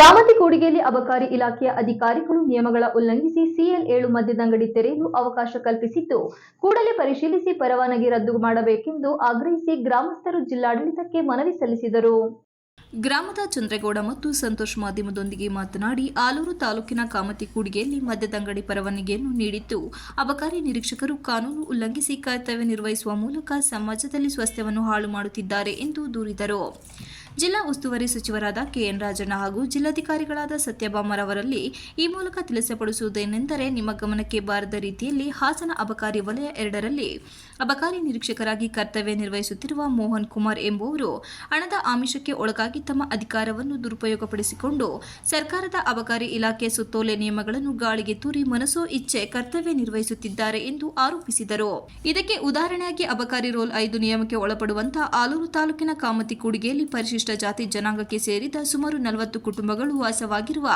ಕಾಮತಿ ಕೂಡಿಗೆಯಲ್ಲಿ ಅಬಕಾರಿ ಇಲಾಖೆಯ ಅಧಿಕಾರಿಗಳು ನಿಯಮಗಳ ಉಲ್ಲಂಘಿಸಿ ಸಿಎಲ್ ಏಳು ಮದ್ಯದಂಗಡಿ ತೆರೆಯಲು ಅವಕಾಶ ಕಲ್ಪಿಸಿದ್ದು, ಕೂಡಲೇ ಪರಿಶೀಲಿಸಿ ಪರವಾನಗಿ ರದ್ದು ಮಾಡಬೇಕೆಂದು ಆಗ್ರಹಿಸಿ ಗ್ರಾಮಸ್ಥರು ಜಿಲ್ಲಾಡಳಿತಕ್ಕೆ ಮನವಿ ಸಲ್ಲಿಸಿದರು. ಗ್ರಾಮದ ಚಂದ್ರೇಗೌಡ ಮತ್ತು ಸಂತೋಷ್ ಮಾಧ್ಯಮದೊಂದಿಗೆ ಮಾತನಾಡಿ, ಆಲೂರು ತಾಲೂಕಿನ ಕಾಮತಿ ಕೂಡಿಗೆಯಲ್ಲಿ ಮದ್ಯದಂಗಡಿ ಪರವಾನಗಿಯನ್ನು ನೀಡಿದ್ದು, ಅಬಕಾರಿ ನಿರೀಕ್ಷಕರು ಕಾನೂನು ಉಲ್ಲಂಘಿಸಿ ಕರ್ತವ್ಯ ನಿರ್ವಹಿಸುವ ಮೂಲಕ ಸಮಾಜದಲ್ಲಿ ಸ್ವಾಸ್ಥ್ಯವನ್ನು ಹಾಳು ಮಾಡುತ್ತಿದ್ದಾರೆ ಎಂದು ದೂರಿದರು. ಜಿಲ್ಲಾ ಉಸ್ತುವಾರಿ ಸಚಿವರಾದ ಕೆಎನ್ ರಾಜಣ್ಣ ಹಾಗೂ ಜಿಲ್ಲಾಧಿಕಾರಿಗಳಾದ ಸತ್ಯಭಾಮರವರಲ್ಲಿ ಈ ಮೂಲಕ ತಿಳಿಸಪಡಿಸುವುದೇನೆಂದರೆ, ನಿಮ್ಮ ಗಮನಕ್ಕೆ ಬಾರದ ರೀತಿಯಲ್ಲಿ ಹಾಸನ ಅಬಕಾರಿ ವಲಯ ಎರಡರಲ್ಲಿ ಅಬಕಾರಿ ನಿರೀಕ್ಷಕರಾಗಿ ಕರ್ತವ್ಯ ನಿರ್ವಹಿಸುತ್ತಿರುವ ಮೋಹನ್ ಕುಮಾರ್ ಎಂಬುವರು ಹಣದ ಆಮಿಷಕ್ಕೆ ಒಳಗಾಗಿ ತಮ್ಮ ಅಧಿಕಾರವನ್ನು ದುರುಪಯೋಗಪಡಿಸಿಕೊಂಡು ಸರ್ಕಾರದ ಅಬಕಾರಿ ಇಲಾಖೆ ಸುತ್ತೋಲೆ ನಿಯಮಗಳನ್ನು ಗಾಳಿಗೆ ತೂರಿ ಮನಸೋ ಇಚ್ಛೆ ಕರ್ತವ್ಯ ನಿರ್ವಹಿಸುತ್ತಿದ್ದಾರೆ ಎಂದು ಆರೋಪಿಸಿದರು. ಇದಕ್ಕೆ ಉದಾಹರಣೆಯಾಗಿ ಅಬಕಾರಿ ರೋಲ್ ಐದು ನಿಯಮಕ್ಕೆ ಒಳಪಡುವಂತಹ ಆಲೂರು ತಾಲೂಕಿನ ಕಾಮತಿ ಕೂಡಿಗೆಯಲ್ಲಿ ಪರಿಶಿಷ್ಟ ಜಾತಿ ಜನಾಂಗಕ್ಕೆ ಸೇರಿದ ಸುಮಾರು ನಲವತ್ತು ಕುಟುಂಬಗಳು ವಾಸವಾಗಿರುವ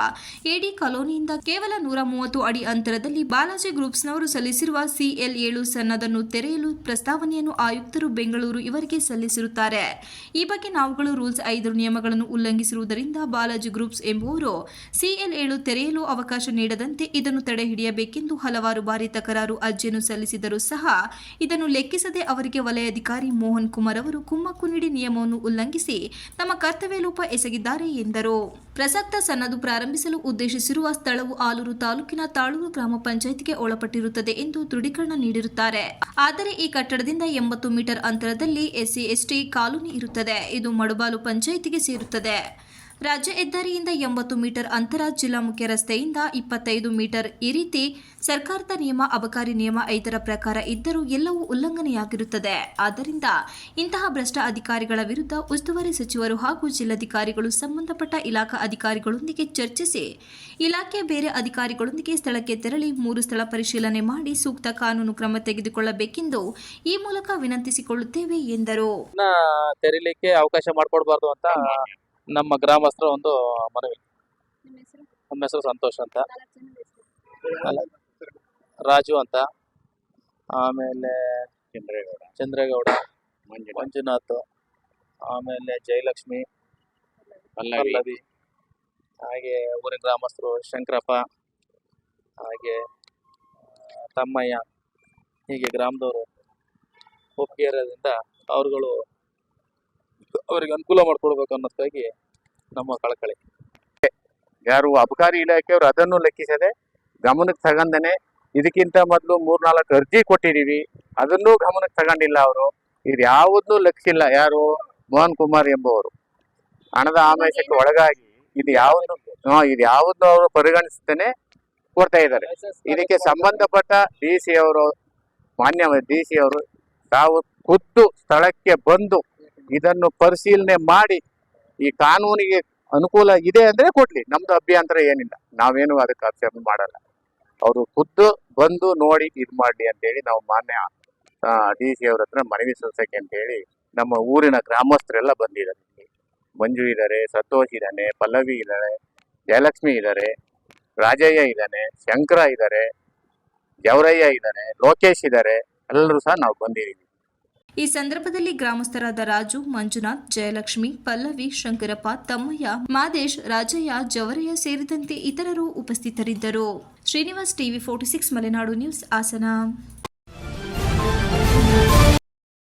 ಎಡಿ ಕಾಲೋನಿಯಿಂದ ಕೇವಲ ನೂರ ಮೂವತ್ತು ಅಡಿ ಅಂತರದಲ್ಲಿ ಬಾಲಾಜಿ ಗ್ರೂಪ್ಸ್ನವರು ಸಲ್ಲಿಸಿರುವ ಸಿಎಲ್ ಏಳು ಸನ್ನದನ್ನು ತೆರೆಯಲು ಪ್ರಸ್ತಾವನೆಯನ್ನು ಆಯುಕ್ತರು ಬೆಂಗಳೂರು ಇವರಿಗೆ ಸಲ್ಲಿಸಿರುತ್ತಾರೆ. ಈ ಬಗ್ಗೆ ನಾವುಗಳು ರೂಲ್ಸ್ ಐದು ನಿಯಮಗಳನ್ನು ಉಲ್ಲಂಘಿಸಿರುವುದರಿಂದ ಬಾಲಾಜಿ ಗ್ರೂಪ್ಸ್ ಎಂಬುವರು ಸಿಎಲ್ ಏಳು ತೆರೆಯಲು ಅವಕಾಶ ನೀಡದಂತೆ ಇದನ್ನು ತಡೆ ಹಿಡಿಯಬೇಕೆಂದು ಹಲವಾರು ಬಾರಿ ತಕರಾರು ಅರ್ಜಿಯನ್ನು ಸಲ್ಲಿಸಿದರೂ ಸಹ ಇದನ್ನು ಲೆಕ್ಕಿಸದೆ ಅವರಿಗೆ ವಲಯಾಧಿಕಾರಿ ಮೋಹನ್ ಕುಮಾರ್ ಅವರು ಕುಮ್ಮಕ್ಕು ನೀಡಿ ನಿಯಮವನ್ನು ಉಲ್ಲಂಘಿಸಿ ತಮ್ಮ ಕರ್ತವ್ಯ ಲೋಪ ಎಸಗಿದ್ದಾರೆ ಎಂದರು. ಪ್ರಸಕ್ತ ಸನ್ನದು ಪ್ರಾರಂಭಿಸಲು ಉದ್ದೇಶಿಸಿರುವ ಸ್ಥಳವು ಆಲೂರು ತಾಲೂಕಿನ ತಾಳೂರು ಗ್ರಾಮ ಪಂಚಾಯತ್ಗೆ ಒಳಪಟ್ಟಿರುತ್ತದೆ ಎಂದು ದೃಢೀಕರಣ ನೀಡಿರುತ್ತಾರೆ. ಆದರೆ ಈ ಕಟ್ಟಡದಿಂದ ಎಂಬತ್ತು ಮೀಟರ್ ಅಂತರದಲ್ಲಿ ಎಸ್ಸಿ, ಎಸ್ಟಿ ಕಾಲೋನಿ ಇರುತ್ತದೆ. ಇದು ಮಡುಬಾಲು ಪಂಚಾಯಿತಿಗೆ ಸೇರುತ್ತದೆ. ರಾಜ್ಯ ಹೆದ್ದಾರಿಯಿಂದ ಎಂಬತ್ತು ಮೀಟರ್ ಅಂತರ ಜಿಲ್ಲಾ ಮುಖ್ಯ ರಸ್ತೆಯಿಂದ ಇಪ್ಪತ್ತೈದು ಮೀಟರ್ ಈ ರೀತಿ ಸರ್ಕಾರದ ನಿಯಮ, ಅಬಕಾರಿ ನಿಯಮ ಐದರ ಪ್ರಕಾರ ಇದ್ದರೂ ಎಲ್ಲವೂ ಉಲ್ಲಂಘನೆಯಾಗಿರುತ್ತದೆ. ಆದ್ದರಿಂದ ಇಂತಹ ಭ್ರಷ್ಟ ಅಧಿಕಾರಿಗಳ ವಿರುದ್ಧ ಉಸ್ತುವಾರಿ ಸಚಿವರು ಹಾಗೂ ಜಿಲ್ಲಾಧಿಕಾರಿಗಳು ಸಂಬಂಧಪಟ್ಟ ಇಲಾಖಾ ಅಧಿಕಾರಿಗಳೊಂದಿಗೆ ಚರ್ಚಿಸಿ, ಇಲಾಖೆ ಬೇರೆ ಅಧಿಕಾರಿಗಳೊಂದಿಗೆ ಸ್ಥಳಕ್ಕೆ ತೆರಳಿ ಮೂರು ಸ್ಥಳ ಪರಿಶೀಲನೆ ಮಾಡಿ ಸೂಕ್ತ ಕಾನೂನು ಕ್ರಮ ತೆಗೆದುಕೊಳ್ಳಬೇಕೆಂದು ಈ ಮೂಲಕ ವಿನಂತಿಸಿಕೊಳ್ಳುತ್ತೇವೆ ಎಂದರು. ಅವಕಾಶ ಅಂತ ನಮ್ಮ ಗ್ರಾಮಸ್ಥರ ಒಂದು ಮನವಿ. ನಮ್ಮ ಹೆಸರು? ಸಂತೋಷ್ ಅಂತ. ರಾಜು ಅಂತ. ಆಮೇಲೆ ಚಂದ್ರೇಗೌಡ. ಚಂದ್ರೇಗೌಡ ಮಂಜುನಾಥ್. ಮಂಜುನಾಥ್. ಆಮೇಲೆ ಜಯಲಕ್ಷ್ಮಿ ಪಲ್ಲವಿ. ಹಾಗೆ ಊರಿನ ಗ್ರಾಮಸ್ಥರು ಶಂಕರಪ್ಪ. ಹಾಗೆ ತಮ್ಮಯ್ಯ. ಹೀಗೆ ಗ್ರಾಮದವರು ಒಪ್ಪಿಗೆ ಇರೋದ್ರಿಂದ ಅವ್ರುಗಳು ಅವರಿಗೆ ಅನುಕೂಲ ಮಾಡಿಕೊಡ್ಬೇಕು ಅನ್ನೋದಕ್ಕಾಗಿ ನಮ್ಮ ಕಳಕಳಿ. ಯಾರು ಅಬಕಾರಿ ಇಲಾಖೆಯವರು ಅದನ್ನು ಲೆಕ್ಕಿಸದೆ ಗಮನಕ್ಕೆ ತಗಂದನೆ ಇದಕ್ಕಿಂತ ಮೊದಲು ಮೂರ್ನಾಲ್ಕು ಅರ್ಜಿ ಕೊಟ್ಟಿದೀವಿ ಅದನ್ನೂ ಗಮನಕ್ಕೆ ತಗೊಂಡಿಲ್ಲ ಅವರು. ಇದು ಯಾವುದನ್ನೂ ಲೆಕ್ಕಿಸಿಲ್ಲ. ಯಾರು? ಮೋಹನ್ ಕುಮಾರ್ ಎಂಬುವರು. ಹಣದ ಆಮಿಷಕ್ಕೆ ಒಳಗಾಗಿ ಇದು ಯಾವ್ದು ಇದು ಯಾವುದನ್ನು ಅವರು ಪರಿಗಣಿಸ್ತೇನೆ ಕೊಡ್ತಾ ಇದ್ದಾರೆ. ಇದಕ್ಕೆ ಸಂಬಂಧಪಟ್ಟ ಡಿ ಸಿ ಅವರು, ಮಾನ್ಯ ಡಿ ಸಿ ಅವರು ತಾವು ಖುದ್ದು ಸ್ಥಳಕ್ಕೆ ಬಂದು ಇದನ್ನು ಪರಿಶೀಲನೆ ಮಾಡಿ ಈ ಕಾನೂನಿಗೆ ಅನುಕೂಲ ಇದೆ ಅಂದ್ರೆ ಕೊಡ್ಲಿ. ನಮ್ದು ಅಭ್ಯಂತರ ಏನಿಲ್ಲ. ನಾವೇನು ಅದಕ್ಕೆ ಆಕ್ಷೇಪ ಮಾಡಲ್ಲ. ಅವರು ಖುದ್ದು ಬಂದು ನೋಡಿ ಇದು ಮಾಡ್ಲಿ ಅಂತೇಳಿ ನಾವು ಮಾನ್ಯ ಡಿ ಸಿ ಅವ್ರ ಹತ್ರ ಮನವಿ ಸಲ್ಲಿಸಕ್ಕೆ ಅಂತೇಳಿ ನಮ್ಮ ಊರಿನ ಗ್ರಾಮಸ್ಥರೆಲ್ಲ ಬಂದಿದ್ದಾರೆ. ಮಂಜು ಇದ್ದಾರೆ ಸಂತೋಷ್ ಇದ್ದಾನೆ ಪಲ್ಲವಿ ಇದ್ದಾರೆ ಜಯಲಕ್ಷ್ಮಿ ಇದ್ದಾರೆ ರಾಜಯ್ಯ ಇದ್ದಾನೆ ಶಂಕರ ಇದ್ದಾರೆ ಜವರಯ್ಯ ಇದ್ದಾನೆ ಲೋಕೇಶ್ ಇದ್ದಾರೆ ಎಲ್ಲರೂ ಸಹ ನಾವು ಬಂದಿದ್ದೀವಿ. ಈ ಸಂದರ್ಭದಲ್ಲಿ ಗ್ರಾಮಸ್ಥರಾದ ರಾಜು, ಮಂಜುನಾಥ್, ಜಯಲಕ್ಷ್ಮಿ, ಪಲ್ಲವಿ, ಶಂಕರಪ್ಪ, ತಮ್ಮಯ್ಯ, ಮಾದೇಶ್, ರಾಜಯ್ಯ, ಜವರಯ್ಯ ಸೇರಿದಂತೆ ಇತರರು ಉಪಸ್ಥಿತರಿದ್ದರು. Srinivas TV forty six Malenadu news Hassan.